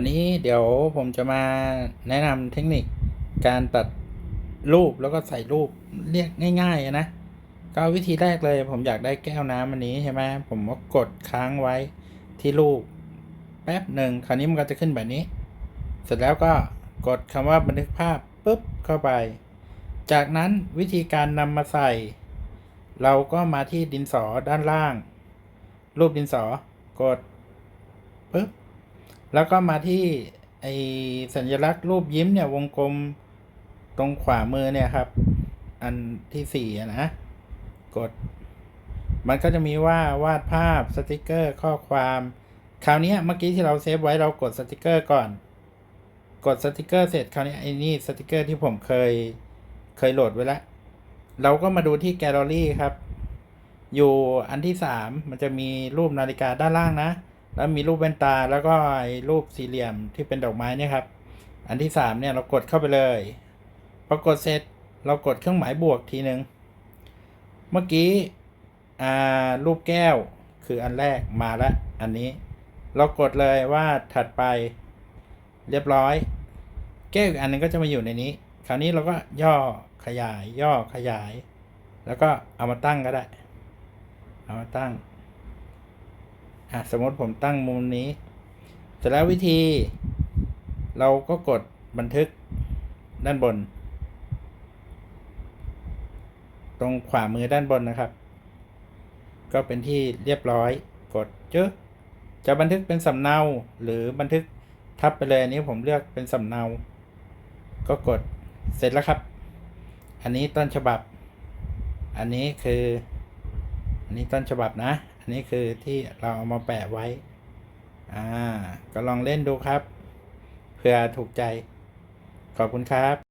วันนี้เดี๋ยวผมจะมาแนะนำเทคนิคการตัดรูปแล้วก็ใส่รูปเรียกง่ายๆนะ ก็วิธีแรกเลย ผมอยากได้แก้วน้ำอันนี้ใช่ไหมผมก็กดค้างไว้ที่รูปแป๊บหนึ่งคราวนี้มันก็จะขึ้นแบบนี้ เสร็จแล้วก็กดคำว่าบันทึกภาพปุ๊บเข้าไป จากนั้นวิธีการนำมาใส่ เราก็มาที่ดินสอด้านล่าง รูปดินสอกดปุ๊บ แล้วก็มาที่ไอสัญลักษณ์รูปยิ้มเนี่ยวงกลมตรงขวามือเนี่ยครับ อันที่สี่นะ กด มันก็จะมีว่าวาดภาพสติกเกอร์ข้อความคราวนี้เมื่อกี้ที่เราเซฟไว้เรากดสติกเกอร์ก่อน กดสติกเกอร์เสร็จคราวนี้ไอ้นี่สติกเกอร์ที่ผมเคยเคยโหลดไว้แล้วเราก็มาดูที่แกลเลอรี่ครับ อยู่อันที่สามมันจะมีรูปนาฬิกาด้านล่างนะ แล้วมีรูปแว่นตาแล้วก็ไอ้รูปสี่เหลี่ยมที่เป็นดอกไม้เนี่ยครับ อันที่สามเนี่ยเรากดเข้าไปเลยพอกดเสร็จเรากดเครื่องหมายบวกทีหนึ่งเมื่อกี้อ่ารูปแก้วคืออันแรกมาล้วอันนี้เรากดเลยว่าถัดไปเรียบร้อย แก้วอีกอันนึงก็จะมาอยู่ในนี้ คราวนี้เราก็ย่อขยายย่อขยาย แล้วก็เอามาตั้งก็ได้ เอามาตั้ง อะสมมติผมตั้งมุมนี้ เสร็จแล้ววิธี เราก็กดบันทึกด้านบน ตรงขวามือด้านบนนะครับ ก็เป็นที่เรียบร้อย กดจึ๊กจะบันทึกเป็นสำเนา หรือบันทึกทับไปเลยอันนี้ผมเลือกเป็นสำเนา ก็กดเสร็จแล้วครับ อันนี้ต้นฉบับ อันนี้คือ อันนี้ต้นฉบับนะ นี่คือที่เราเอามาแปะไว้ อ่า ก็ลองเล่นดูครับ เผื่อถูกใจ ขอบคุณครับ